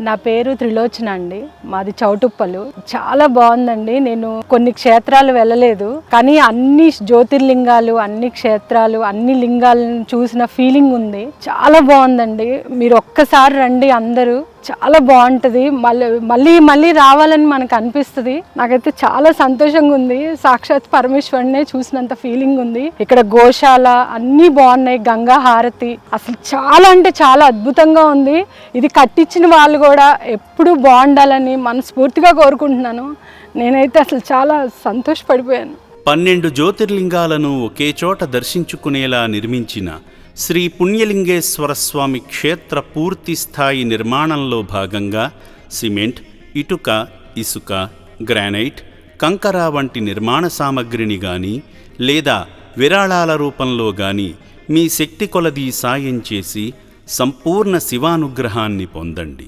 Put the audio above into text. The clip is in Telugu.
నా పేరు త్రిలోచన అండి. మాది చౌటుప్పలు. చాలా బాగుందండి. నేను కొన్ని క్షేత్రాలు వెళ్ళలేదు. కానీ అన్ని జ్యోతిర్లింగాలు అన్ని క్షేత్రాలు అన్ని లింగాలను చూసిన ఫీలింగ్ ఉంది. చాలా బాగుందండి. మీరు ఒక్కసారి రండి అందరూ. చాలా బాగుంటుంది. మళ్ళీ మళ్ళీ మళ్ళీ రావాలని మనకు అనిపిస్తుంది. నాకైతే చాలా సంతోషంగా ఉంది. సాక్షాత్ పరమేశ్వరునే చూసినంత ఫీలింగ్ ఉంది. ఇక్కడ గోశాల అన్నీ బాగున్నాయి. గంగా హారతి అసలు చాలా అంటే చాలా అద్భుతంగా ఉంది. ఇది కట్టించిన వాళ్ళు కూడా ఎప్పుడూ బాగుండాలని మనస్ఫూర్తిగా కోరుకుంటున్నాను. నేనైతే అసలు చాలా సంతోషపడిపోయాను. పన్నెండు జ్యోతిర్లింగాలను ఒకే చోట దర్శించుకునేలా నిర్మించిన శ్రీ పుణ్యలింగేశ్వర స్వామి క్షేత్ర పూర్తి స్థాయి నిర్మాణంలో భాగంగా సిమెంట్ ఇటుక ఇసుక గ్రానైట్ కంకర వంటి నిర్మాణ సామగ్రిని గాని లేదా విరాళాల రూపంలో గాని మీ శక్తి కొలది సాయం చేసి సంపూర్ణ శివానుగ్రహాన్ని పొందండి.